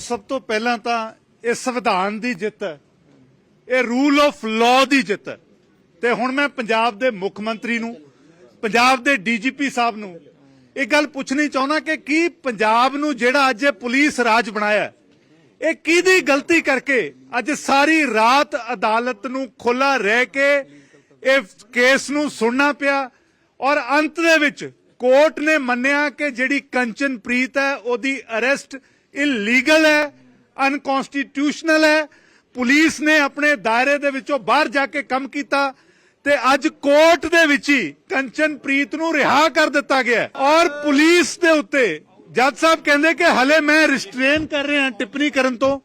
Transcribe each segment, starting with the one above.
ਸਭ ਤੋਂ ਪਹਿਲਾਂ ਤਾਂ ਇਹ ਸੰਵਿਧਾਨ ਦੀ ਜਿੱਤ ਹੈ। ਇਹ ਰੂਲ ਆਫ ਲਾਅ ਦੀ ਜਿੱਤ ਹੈ। ਤੇ ਹੁਣ ਮੈਂ ਪੰਜਾਬ ਦੇ ਮੁੱਖ ਮੰਤਰੀ ਨੂੰ, ਪੰਜਾਬ ਦੇ ਡੀਜੀਪੀ ਸਾਹਿਬ ਨੂੰ ਇਹ ਗੱਲ ਪੁੱਛਣੀ ਚਾਹੁੰਦਾ ਕਿ ਕੀ ਪੰਜਾਬ ਨੂੰ ਜਿਹੜਾ ਅੱਜ ਇਹ ਪੁਲਿਸ ਰਾਜ ਬਣਾਇਆ ਇਹ ਕਿਹਦੀ ਗਲਤੀ ਕਰਕੇ ਅੱਜ ਸਾਰੀ ਰਾਤ ਅਦਾਲਤ ਨੂੰ ਖੁੱਲਾ ਰਹਿ ਕੇ ਇਹ ਕੇਸ ਨੂੰ ਸੁਣਨਾ ਪਿਆ ਔਰ ਅੰਤ ਦੇ ਵਿੱਚ ਕੋਰਟ ਨੇ ਮੰਨਿਆ ਕਿ ਜਿਹੜੀ ਕੰਚਨਪ੍ਰੀਤ ਹੈ, ਉਹਦੀ ਅਰੈਸਟ ਇਲੀਗਲ ਹੈ ਅਨਕਨਸਟੀਟਿਊਸ਼ਨਲ ਹੈ। ਪੁਲਿਸ ਨੇ ਆਪਣੇ ਦਾਇਰੇ ਦੇ ਵਿੱਚੋਂ ਬਾਹਰ ਜਾ ਕੇ ਕੰਮ ਕੀਤਾ ਤੇ ਅੱਜ ਕੋਰਟ ਦੇ ਵਿੱਚ ਹੀ ਕੰਚਨਪ੍ਰੀਤ ਨੂੰ ਰਿਹਾ ਕਰ ਦਿੱਤਾ ਗਿਆ ਔਰ ਪੁਲਿਸ ਦੇ ਉੱਤੇ ਜੱਜ ਸਾਹਿਬ ਕਹਿੰਦੇ ਕਿ ਹਲੇ ਮੈਂ ਰਿਸਟ੍ਰੇਨ ਕਰ ਰਿਹਾ, ਟਿੱਪਣੀ ਕਰਨ ਤੋਂ।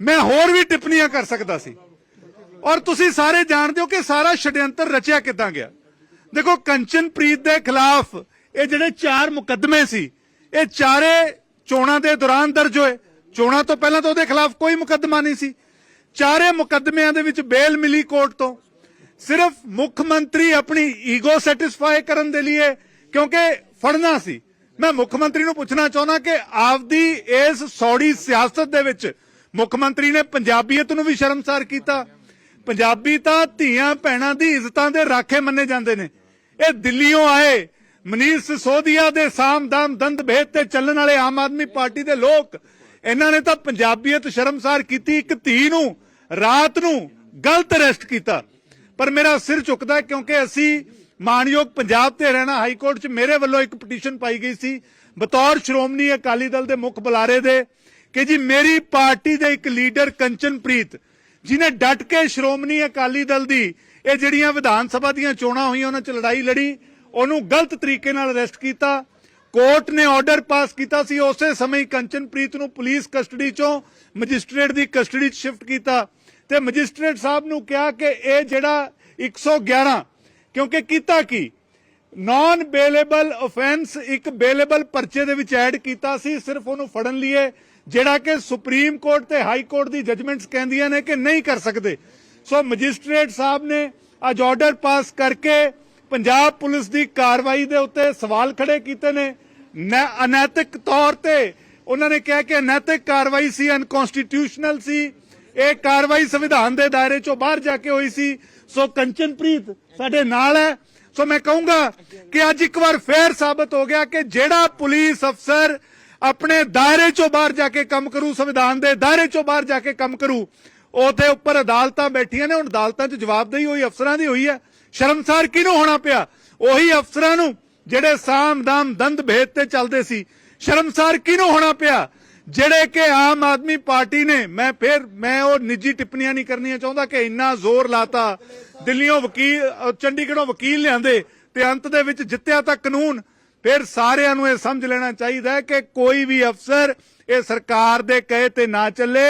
ਮੈਂ ਹੋਰ ਵੀ ਟਿੱਪਣੀਆਂ ਕਰ ਸਕਦਾ ਸੀ। ਔਰ ਤੁਸੀਂ ਸਾਰੇ ਜਾਣਦੇ ਹੋ ਕਿ ਸਾਰਾ ਛਡਯੰਤਰ ਰਚਿਆ ਕਿੱਦਾਂ ਗਿਆ। ਦੇਖੋ, ਕੰਚਨਪ੍ਰੀਤ ਦੇ ਖਿਲਾਫ ਇਹ ਜਿਹੜੇ ਚਾਰ ਮੁਕੱਦਮੇ ਸੀ, ਇਹ ਚਾਰੇ ਚੋਣਾਂ ਦੇ ਦੌਰਾਨ ਦਰਜ ਹੋਏ। ਚੋਣਾਂ ਤੋਂ ਪਹਿਲਾਂ ਤਾਂ ਉਹਦੇ ਖਿਲਾਫ ਕੋਈ ਮੁਕੱਦਮਾ ਨਹੀਂ ਸੀ। ਚਾਰੇ ਮੁਕੱਦਮਿਆਂ ਦੇ ਵਿੱਚ ਬੇਲ ਮਿਲੀ ਕੋਰਟ ਤੋਂ। ਸਿਰਫ ਮੁੱਖ ਮੰਤਰੀ ਆਪਣੀ ਈਗੋ ਸੈਟੀਸਫਾਈ ਕਰਨ ਦੇ ਲਈ ਕਿਉਂਕਿ ਫੜਨਾ ਸੀ। ਮੈਂ ਮੁੱਖ ਮੰਤਰੀ ਨੂੰ ਪੁੱਛਣਾ ਚਾਹੁੰਦਾ ਕਿ ਆਪਦੀ ਇਸ ਸੌੜੀ ਸਿਆਸਤ ਦੇ ਵਿੱਚ ਮੁੱਖ ਮੰਤਰੀ ਨੇ ਪੰਜਾਬੀਅਤ ਨੂੰ ਵੀ ਸ਼ਰਮਸਾਰ ਕੀਤਾ। ਪੰਜਾਬੀ ਤਾਂ ਧੀਆਂ ਭੈਣਾਂ ਦੀ ਇੱਜ਼ਤਾਂ ਦੇ ਰਾਖੇ ਮੰਨੇ ਜਾਂਦੇ ਨੇ। ਇਹ ਦਿੱਲੀੋਂ ਆਏ ਮਨੀਸ਼ ਸਿਸੋਦੀਆ ਦੇ ਸਾਮਦਾਮ ਦੰਦ ਭੇਦ ਤੇ ਚੱਲਣ ਵਾਲੇ ਆਮ ਆਦਮੀ ਪਾਰਟੀ ਦੇ ਲੋਕ, ਇਹਨਾਂ ਨੇ ਤਾਂ ਪੰਜਾਬੀਅਤ ਸ਼ਰਮਸਾਰ ਕੀਤੀ, ਇੱਕ ਧੀ ਨੂੰ ਰਾਤ ਨੂੰ ਗਲਤ ਅਰੈਸਟ ਕੀਤਾ। ਪਰ ਮੇਰਾ ਸਿਰ ਝੁਕਦਾ ਕਿਉਂਕਿ ਅਸੀਂ ਮਾਨਯੋਗ ਪੰਜਾਬ ਤੇ ਹਰਿਆਣਾ ਹਾਈ ਕੋਰਟ 'ਚ ਮੇਰੇ ਵੱਲੋਂ ਇੱਕ ਪਟੀਸ਼ਨ ਪਾਈ ਗਈ ਸੀ। ਬਤੌਰ ਸ਼੍ਰੋਮਣੀ ਅਕਾਲੀ ਦਲ ਦੇ ਮੁੱਖ ਬੁਲਾਰੇ ਦੇ ਕਿ ਜੀ ਮੇਰੀ ਪਾਰਟੀ ਦੇ ਇੱਕ ਲੀਡਰ ਕੰਚਨਪ੍ਰੀਤ ਜਿਨੇ ਡਟ ਕੇ ਸ਼੍ਰੋਮਣੀ ਅਕਾਲੀ ਦਲ ਦੀ ਇਹ ਜਿਹੜੀਆਂ ਵਿਧਾਨ ਸਭਾ ਦੀਆਂ ਚੋਣਾਂ ਹੋਈਆਂ, ਉਹਨਾਂ 'ਚ ਲੜਾਈ ਲੜੀ ਉਹਨੂੰ ਗਲਤ ਤਰੀਕੇ ਨਾਲ ਅਰੈਸਟ ਕੀਤਾ। ਕੋਰਟ ਨੇ ਆਰਡਰ ਪਾਸ ਕੀਤਾ ਸੀ। ਉਸੇ ਸਮੇਂ ਕੰਚਨਪ੍ਰੀਤ ਨੂੰ ਪੁਲਿਸ ਕਸਟਡੀ 'ਚੋਂ ਮੈਜਿਸਟ੍ਰੇਟ ਦੀ ਕਸਟਡੀ 'ਚ ਸ਼ਿਫਟ ਕੀਤਾ। ਤੇ ਮੈਜਿਸਟ੍ਰੇਟ ਸਾਹਿਬ ਨੂੰ ਕਿਹਾ ਕਿ ਇਹ ਜਿਹੜਾ 111 ਕਿਉਂਕਿ ਕੀਤਾ ਕੀ? ਨਾਨ ਬੇਲੇਬਲ ਆਫੈਂਸ ਇੱਕ ਬੇਲੇਬਲ ਪਰਚੇ ਦੇ ਵਿੱਚ ਐਡ ਕੀਤਾ ਸੀ। ਸਿਰਫ ਉਹਨੂੰ ਫੜਨ ਲਈਏ ਜਿਹੜਾ ਕਿ ਸੁਪਰੀਮ ਕੋਰਟ ਤੇ ਹਾਈ ਕੋਰਟ ਦੀ ਜਜਮੈਂਟਸ ਕਹਿੰਦੀਆਂ ਨੇ ਕਿ ਨਹੀਂ ਕਰ ਸਕਦੇ। ਸੋ ਮੈਜਿਸਟ੍ਰੇਟ ਸਾਹਿਬ ਨੇ ਅੱਜ ਆਰਡਰ ਪਾਸ ਕਰਕੇ ਪੰਜਾਬ ਪੁਲਿਸ ਦੀ ਕਾਰਵਾਈ ਦੇ ਉੱਤੇ ਸਵਾਲ ਖੜੇ ਕੀਤੇ ਨੇ। ਅਨੈਤਿਕ ਤੌਰ ਤੇ ਉਹਨਾਂ ਨੇ ਕਿਹਾ ਕਿ ਅਨੈਤਿਕ ਕਾਰਵਾਈ ਸੀ ਅਨਕਨਸਟੀਟਿਊਸ਼ਨਲ ਸੀ। ਇਹ ਕਾਰਵਾਈ ਸੰਵਿਧਾਨ ਦੇ ਦਾਇਰੇ ਚੋਂ ਬਾਹਰ ਜਾ ਕੇ ਹੋਈ ਸੀ। ਸੋ ਕੰਚਨਪ੍ਰੀਤ ਸਾਡੇ ਨਾਲ ਹੈ। ਸੋ ਮੈਂ ਕਹੂੰਗਾ ਕਿ ਅੱਜ ਇੱਕ ਵਾਰ ਫੇਰ ਸਾਬਤ ਹੋ ਗਿਆ ਕਿ ਜਿਹੜਾ ਪੁਲਿਸ ਅਫਸਰ ਆਪਣੇ ਦਾਇਰੇ ਚੋਂ ਬਾਹਰ ਜਾ ਕੇ ਕੰਮ ਕਰੂ, ਸੰਵਿਧਾਨ ਦੇ ਦਾਇਰੇ ਚੋਂ ਬਾਹਰ ਜਾ ਕੇ ਕੰਮ ਕਰੂ, ਉਹਦੇ ਉੱਪਰ ਅਦਾਲਤਾਂ ਬੈਠੀਆਂ ਨੇ। ਹੁਣ ਅਦਾਲਤਾਂ 'ਚ ਜਵਾਬਦੇਹੀ ਹੋਈ, ਅਫਸਰਾਂ ਦੀ ਹੋਈ ਹੈ। ਸ਼ਰਮਸਾਰ ਕਿਹਨੂੰ ਹੋਣਾ ਪਿਆ? ਉਹੀ ਅਫਸਰਾਂ ਨੂੰ ਜਿਹੜੇ ਸਾਮ ਦੰਦ ਭੇਦ ਤੇ ਚੱਲਦੇ ਸੀ। ਸ਼ਰਮਸਾਰ ਕਿਹਨੂੰ ਹੋਣਾ ਪਿਆ? ਜਿਹੜੇ ਕਿ ਆਮ ਆਦਮੀ ਪਾਰਟੀ ਨੇ, ਮੈਂ ਫਿਰ, ਮੈਂ ਉਹ ਨਿੱਜੀ ਟਿੱਪਣੀਆਂ ਨਹੀਂ ਕਰਨੀਆਂ ਚਾਹੁੰਦਾ ਕਿ ਇੰਨਾ ਜ਼ੋਰ ਲਾਤਾ। ਦਿੱਲੀੋਂ ਵਕੀਲ ਚੰਡੀਗੜ੍ਹੋਂ ਵਕੀਲ ਲਿਆਂਦੇ ਤੇ ਅੰਤ ਦੇ ਵਿੱਚ ਜਿੱਤਿਆ ਤਾਂ ਕਾਨੂੰਨ। ਫਿਰ ਸਾਰਿਆਂ ਨੂੰ ਇਹ ਸਮਝ ਲੈਣਾ ਚਾਹੀਦਾ ਕਿ ਕੋਈ ਵੀ ਅਫਸਰ ਇਹ ਸਰਕਾਰ ਦੇ ਕਹੇ ਤੇ ਨਾ ਚੱਲੇ।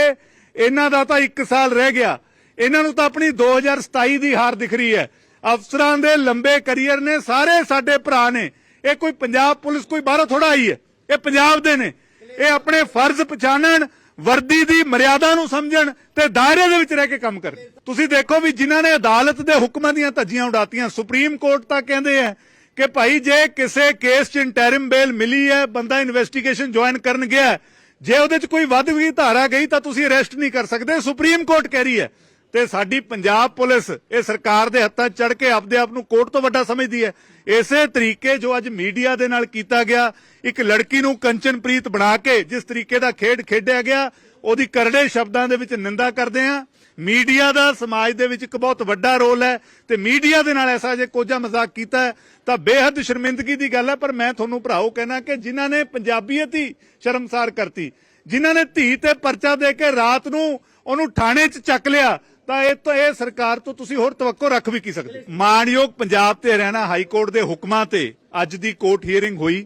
ਇਹਨਾਂ ਦਾ ਤਾਂ 1 ਸਾਲ ਰਹਿ ਗਿਆ। ਇਹਨਾਂ ਨੂੰ ਤਾਂ ਆਪਣੀ 2027 ਦੀ ਹਾਰ ਦਿਖ ਰਹੀ ਹੈ। ਅਫਸਰਾਂ ਦੇ ਲੰਬੇ ਕੈਰੀਅਰ ਨੇ, ਸਾਰੇ ਸਾਡੇ ਭਰਾ ਨੇ। ਇਹ ਕੋਈ ਪੰਜਾਬ ਪੁਲਿਸ, ਕੋਈ ਬਾਹਰੋਂ ਥੋੜਾ ਆਈ ਹੈ। ਇਹ ਪੰਜਾਬ ਦੇ ਨੇ। ਇਹ ਆਪਣੇ ਫਰਜ਼ ਪਛਾਣਨ, ਵਰਦੀ ਦੀ ਮਰਿਆਦਾ ਨੂੰ ਸਮਝਣ ਤੇ ਦਾਇਰੇ ਦੇ ਵਿੱਚ ਰਹਿ ਕੇ ਕੰਮ ਕਰਨ। ਤੁਸੀਂ ਦੇਖੋ ਵੀ ਜਿਨ੍ਹਾਂ ਨੇ ਅਦਾਲਤ ਦੇ ਹੁਕਮਾਂ ਦੀਆਂ ਧੱਜੀਆਂ ਉਡਾਤੀਆਂ, ਸੁਪਰੀਮ ਕੋਰਟ ਤਾਂ ਕਹਿੰਦੇ ਆ ਕਿ ਭਾਈ ਜੇ ਕਿਸੇ ਕੇਸ 'ਚ ਇੰਟਰਿਮ ਬੇਲ ਮਿਲੀ ਹੈ, ਬੰਦਾ ਇਨਵੈਸਟੀਗੇਸ਼ਨ ਜੁਆਇਨ ਕਰਨ ਗਿਆ ਜੇ ਉਹਦੇ 'ਚ ਕੋਈ ਵੱਧ ਵੀ ਧਾਰਾ ਗਈ ਤਾਂ ਤੁਸੀਂ ਅਰੈਸਟ ਨਹੀਂ ਕਰ ਸਕਦੇ। ਸੁਪਰੀਮ ਕੋਰਟ ਕਹਿ ਰਹੀ ਹੈ ਤੇ ਸਾਡੀ ਪੰਜਾਬ ਪੁਲਿਸ ਇਹ ਸਰਕਾਰ ਦੇ ਹੱਥਾਂ ਚੜ ਕੇ ਆਪਦੇ ਆਪ ਨੂੰ ਕੋਰਟ ਤੋਂ ਵੱਡਾ ਸਮਝਦੀ ਹੈ। ਇਸੇ ਤਰੀਕੇ ਜੋ ਅੱਜ ਮੀਡੀਆ ਦੇ ਨਾਲ ਕੀਤਾ ਗਿਆ, ਇੱਕ ਲੜਕੀ ਨੂੰ ਕੰਚਨਪ੍ਰੀਤ ਬਣਾ ਕੇ ਜਿਸ ਤਰੀਕੇ ਦਾ ਖੇਡ ਖੇਡਿਆ ਗਿਆ, ਉਹਦੀ ਕਰੜੇ ਸ਼ਬਦਾਂ ਦੇ ਵਿੱਚ ਨਿੰਦਾ ਕਰਦੇ ਆ ਮੀਡੀਆ ਦਾ ਸਮਾਜ ਦੇ ਵਿੱਚ ਇੱਕ ਬਹੁਤ ਵੱਡਾ ਰੋਲ ਹੈ ਤੇ ਮੀਡੀਆ ਦੇ ਨਾਲ ਐਸਾ ਜੇ ਕੋਝਾ ਮਜ਼ਾਕ ਕੀਤਾ ਤਾਂ ਬੇਹੱਦ ਸ਼ਰਮਿੰਦਗੀ ਦੀ ਗੱਲ ਹੈ, ਪਰ ਮੈਂ ਤੁਹਾਨੂੰ ਭਰਾਓ ਕਹਿਣਾ ਕਿ ਜਿਨ੍ਹਾਂ ਨੇ ਪੰਜਾਬੀਅਤ ਹੀ ਸ਼ਰਮਸਾਰ ਕਰਤੀ, ਜਿਨ੍ਹਾਂ ਨੇ ਧੀ ਤੇ ਪਰਚਾ ਦੇ ਕੇ ਰਾਤ ਨੂੰ ਉਹਨੂੰ ਥਾਣੇ 'ਚ ਚੱਕ ਲਿਆ ਤਾਂ ਇਹ ਤਾਂ ਇਹ ਸਰਕਾਰ ਤੋਂ ਤੁਸੀਂ ਹੋਰ ਤਵੱਕੋ ਰੱਖ ਵੀ ਕੀ ਸਕਦੇ? ਮਾਨਯੋਗ ਪੰਜਾਬ ਤੇ ਹਰਿਆਣਾ ਹਾਈ ਕੋਰਟ ਦੇ ਹੁਕਮਾਂ ਤੇ ਅੱਜ ਦੀ ਕੋਰਟ ਹੀਅਰਿੰਗ ਹੋਈ।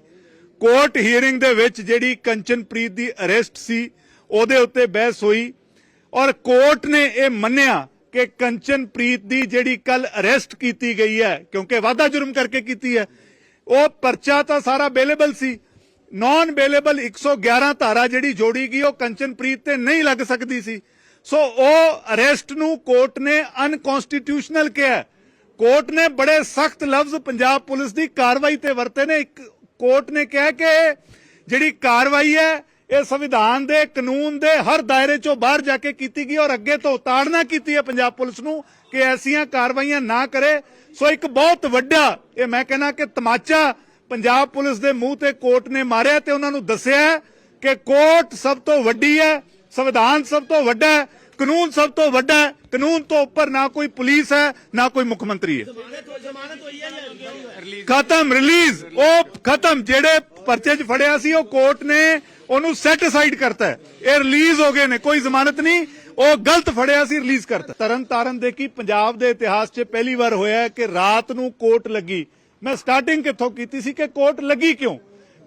ਕੋਰਟ ਹੀਅਰਿੰਗ ਦੇ ਵਿੱਚ ਜਿਹੜੀ ਕੰਚਨਪ੍ਰੀਤ ਦੀ ਅਰੈਸਟ ਸੀ, ਉਹਦੇ ਉੱਤੇ ਬਹਿਸ ਹੋਈ ਔਰ ਕੋਰਟ ਨੇ ਇਹ ਮੰਨਿਆ ਕਿ ਕੰਚਨਪ੍ਰੀਤ ਦੀ ਜਿਹੜੀ ਕੱਲ ਅਰੈਸਟ ਕੀਤੀ ਗਈ ਹੈ, ਕਿਉਂਕਿ ਵਾਧਾ ਜੁਰਮ ਕਰਕੇ ਕੀਤੀ ਹੈ, ਉਹ ਪਰਚਾ ਤਾਂ ਸਾਰਾ ਅਵੇਲੇਬਲ ਸੀ। ਨਾਨ ਅਵੇਲੇਬਲ 111 ਧਾਰਾ ਜਿਹੜੀ ਜੋੜੀ ਗਈ, ਉਹ ਕੰਚਨਪ੍ਰੀਤ ਤੇ ਨਹੀਂ ਲੱਗ ਸਕਦੀ ਸੀ। ਸੋ ਉਹ ਅਰੈਸਟ ਨੂੰ ਕੋਰਟ ਨੇ ਅਨਕਨਸਟੀਟਿਊਸ਼ਨਲ ਕਿਹਾ ਕੋਰਟ ਨੇ ਬੜੇ ਸਖਤ ਲਫ਼ਜ਼ ਪੰਜਾਬ ਪੁਲਿਸ ਦੀ ਕਾਰਵਾਈ ਤੇ ਵਰਤੇ ਨੇ। ਇੱਕ ਕੋਰਟ ਨੇ ਕਿਹਾ ਕਿ ਜਿਹੜੀ ਕਾਰਵਾਈ ਹੈ, ਇਹ ਸੰਵਿਧਾਨ ਦੇ, ਕਾਨੂੰਨ ਦੇ, ਹਰ ਦਾਇਰੇ ਚੋਂ ਬਾਹਰ ਜਾ ਕੇ ਕੀਤੀ ਗਈ ਔਰ ਅੱਗੇ ਤੋਂ ਤਾੜਨਾ ਕੀਤੀ ਹੈ ਪੰਜਾਬ ਪੁਲਿਸ ਨੂੰ ਕਿ ਐਸੀਆਂ ਕਾਰਵਾਈਆਂ ਨਾ ਕਰੇ। ਸੋ ਇੱਕ ਬਹੁਤ ਵੱਡਾ, ਇਹ ਮੈਂ ਕਹਿੰਦਾ ਕਿ ਤਮਾਚਾ ਪੰਜਾਬ ਪੁਲਿਸ ਦੇ ਮੂੰਹ ਤੇ ਕੋਰਟ ਨੇ ਮਾਰਿਆ ਤੇ ਉਹਨਾਂ ਨੂੰ ਦੱਸਿਆ ਕਿ ਕੋਰਟ ਸਭ ਤੋਂ ਵੱਡੀ ਹੈ ਸੰਵਿਧਾਨ ਸਭ ਤੋਂ ਵੱਡਾ ਹੈ, ਕਾਨੂੰਨ ਸਭ ਤੋਂ ਵੱਡਾ ਹੈ, ਕਾਨੂੰਨ ਤੋਂ ਉੱਪਰ ਨਾ ਕੋਈ ਪੁਲਿਸ ਹੈ, ਨਾ ਕੋਈ ਮੁੱਖ ਮੰਤਰੀ ਹੈ। ਖਤਮ ਰਿਲੀਜ਼ ਉਹ ਖਤਮ, ਜਿਹੜੇ ਪਰਚੇ 'ਚ ਫੜਿਆ ਸੀ, ਉਹ ਕੋਰਟ ਨੇ ਉਹਨੂੰ ਸੈਟ ਕਰਤਾ ਇਹ ਰਿਲੀਜ਼ ਹੋ ਗਏ ਨੇ, ਕੋਈ ਜ਼ਮਾਨਤ ਨਹੀਂ, ਉਹ ਗਲਤ ਫੜਿਆ ਸੀ ਰਿਲੀਜ਼ ਕਰਤਾ। ਤਰਨ ਤਾਰਨ ਦੇ ਕੀ ਪੰਜਾਬ ਦੇ ਇਤਿਹਾਸ 'ਚ ਪਹਿਲੀ ਵਾਰ ਹੋਇਆ ਕਿ ਰਾਤ ਨੂੰ ਕੋਰਟ ਲੱਗੀ। ਮੈਂ ਸਟਾਰਟਿੰਗ ਕਿੱਥੋਂ ਕੀਤੀ ਸੀ ਕਿ ਕੋਰਟ ਲੱਗੀ ਕਿਉਂ?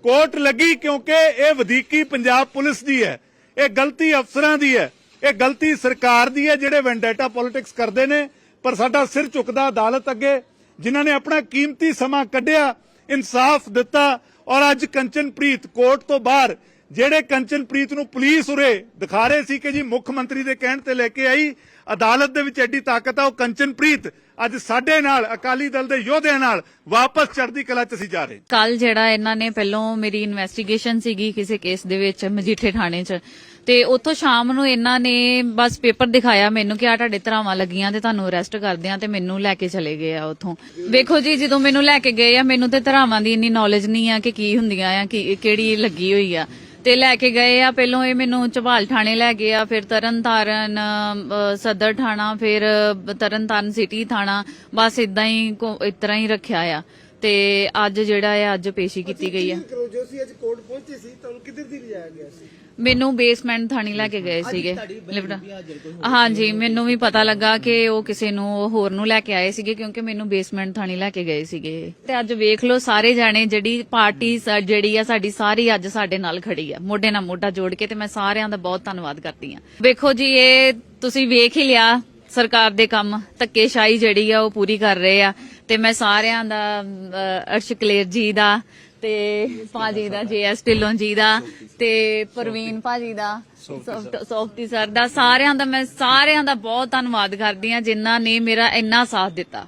ਕੋਰਟ ਲੱਗੀ ਕਿਉਂਕਿ ਇਹ ਵਧੀਕੀ ਪੰਜਾਬ ਪੁਲਿਸ ਦੀ ਹੈ। ਇਹ ਗਲਤੀ ਅਫਸਰਾਂ ਦੀ ਹੈ। ਇਹ ਗਲਤੀ ਸਰਕਾਰ ਦੀ ਹੈ ਜਿਹੜੇ ਵੈਂਡੇਟਾ ਪੋਲਿਟਿਕਸ ਕਰਦੇ ਨੇ। ਪਰ ਸਾਡਾ ਸਿਰ ਝੁਕਦਾ ਅਦਾਲਤ ਅੱਗੇ, ਜਿਨ੍ਹਾਂ ਨੇ ਆਪਣਾ ਕੀਮਤੀ ਸਮਾਂ ਕੱਢਿਆ, ਇਨਸਾਫ ਦਿੱਤਾ ਔਰ ਅੱਜ ਕੰਚਨਪ੍ਰੀਤ ਕੋਰਟ ਤੋਂ ਬਾਹਰ ਜਿਹੜੇ ਕੰਚਨਪ੍ਰੀਤ ਨੂੰ ਪੁਲਿਸ ਉਰੇ ਦਿਖਾ ਰਹੇ ਸੀ ਕਿ ਜੀ ਮੁੱਖ ਮੰਤਰੀ ਦੇ ਕਹਿਣ ਤੇ ਲੈ ਕੇ ਆਈ, ਅਦਾਲਤ ਦੇ ਵਿੱਚ ਐਡੀ ਤਾਕਤ ਆ, ਉਹ ਕੰਚਨਪ੍ਰੀਤ ਅੱਜ ਸਾਡੇ ਨਾਲ ਅਕਾਲੀ ਦਲ ਦੇ ਯੋਧਿਆਂ ਨਾਲ ਵਾਪਸ ਚੜ੍ਹਦੀ ਕਲਾ 'ਚ ਅਸੀਂ ਜਾ ਰਹੇ ਕੱਲ ਜਿਹੜਾ ਇਹਨਾਂ ਨੇ ਪਹਿਲੋਂ ਮੇਰੀ ਇਨਵੈਸਟੀਗੇਸ਼ਨ ਸੀਗੀ ਕਿਸੇ ਕੇਸ ਦੇ ਵਿੱਚ ਮਜੀਠੇ ਥਾਣੇ 'ਚ। ਤੇ ਉੱਥੋਂ ਸ਼ਾਮ ਨੂੰ ਇਹਨਾਂ ਨੇ ਬਸ ਪੇਪਰ ਦਿਖਾਇਆ ਮੈਨੂੰ ਕਿ ਆ ਤੁਹਾਡੇ ਧਰਾਵਾਂ ਲੱਗੀਆਂ ਤੇ ਤੁਹਾਨੂੰ ਅਰੈਸਟ ਕਰਦੇ ਆ ਤੇ ਮੈਨੂੰ ਲੈ ਕੇ ਚਲੇ ਗਏ ਆ ਉੱਥੋਂ। ਵੇਖੋ ਜੀ, ਜਦੋਂ ਮੈਨੂੰ ਲੈ ਕੇ ਗਏ ਆ, ਮੈਨੂੰ ਤੇ ਧਰਾਵਾਂ ਦੀ ਇੰਨੀ ਨੌਲੇਜ ਨਹੀਂ ਆ ਕਿ ਕੀ ਹੁੰਦੀਆਂ ਆ, ਕਿ ਕਿਹੜੀ ਲੱਗੀ ਹੋਈ ਆ। ਤੇ ਲੈ ਕੇ ਗਏ ਆ। ਪਹਿਲੋਂ ਇਹ ਮੈਨੂੰ ਝਬਾਲ ਥਾਣੇ ਲੈ ਗਏ ਆ ਫਿਰ ਤਰਨਤਾਰਨ ਸਦਰ ਥਾਣਾ ਫਿਰ ਅ, ਤਰਨਤਾਰਨ ਸਿਟੀ ਥਾਣਾ। ਬਸ ਇਦਾਂ ਹੀ ਕੋ- ਇਸ ਤਰ੍ਹਾਂ ਹੀ ਰੱਖਿਆ ਆ। ਤੇ ਅੱਜ ਜਿਹੜਾ ਆ ਅੱਜ ਪੇਸ਼ੀ ਕੀਤੀ ਗਈ ਆ ਕਰੋ ਜੋ ਸੀ ਅੱਜ ਕੋਰਟ ਪਹੁੰਚੇ ਸੀ ਤੁਹਾਨੂੰ ਕਿੱਧਰ ਦੀ ਲਿਜਾਇਆ ਗਿਆ ਸੀ? ਮੈਨੂੰ ਬੇਸਮੈਂਟ ਥਾਣੀ ਲੈ ਕੇ ਗਏ ਸੀਗੇ ਲਿਫਟ ਹਾਂਜੀ ਮੈਨੂੰ ਵੀ ਪਤਾ ਲੱਗਾ ਕਿ ਉਹ ਕਿਸੇ ਨੂੰ ਹੋਰ ਨੂੰ ਲੈ ਕੇ ਆਏ ਸੀਗੇ ਕਿਉਂਕਿ ਮੈਨੂੰ ਬੇਸਮੈਂਟ ਥਾਣੀ ਲੈ ਕੇ ਗਏ ਸੀਗੇ। ਤੇ ਅੱਜ ਵੇਖ ਲਓ ਸਾਰੇ ਜਾਣੇ ਜਿਹੜੀ ਪਾਰਟੀ ਜਿਹੜੀ ਆ ਸਾਡੀ ਸਾਰੀ ਅੱਜ ਸਾਡੇ ਨਾਲ ਖੜੀ ਆ। ਮੋਢੇ ਨਾਲ ਮੋਢਾ ਜੋੜ ਕੇ ਤੇ ਮੈਂ ਸਾਰਿਆਂ ਦਾ ਬਹੁਤ ਧੰਨਵਾਦ ਕਰਦੀ ਆ। ਵੇਖੋ ਜੀ ਇਹ ਤੁਸੀਂ ਵੇਖ ਹੀ ਲਿਆ। ਸਰਕਾਰ ਦੇ ਕੰਮ ਧੱਕੇਸ਼ਾਹੀ ਜਿਹੜੀ ਆ ਉਹ ਪੂਰੀ ਕਰ ਰਹੇ ਆ ਤੇ ਮੈਂ ਸਾਰਿਆਂ ਦਾ ਅਹ, ਅਰਸ਼ ਕਲੇਰ ਜੀ ਦਾ ਤੇ ਭਾਜੀ ਦਾ ਜੇਐਸ ਢਿੱਲੋਂ ਜੀ ਦਾ ਤੇ ਪ੍ਰਵੀਨ ਭਾਜੀ ਦਾ ਸੋਫਟ- ਸੋਫਤੀ ਸਰ ਦਾ ਸਾਰਿਆਂ ਦਾ ਮੈਂ ਸਾਰਿਆਂ ਦਾ ਬਹੁਤ ਧੰਨਵਾਦ ਕਰਦੀ ਆ ਜਿਨ੍ਹਾਂ ਨੇ ਮੇਰਾ ਇੰਨਾ ਸਾਥ ਦਿੱਤਾ।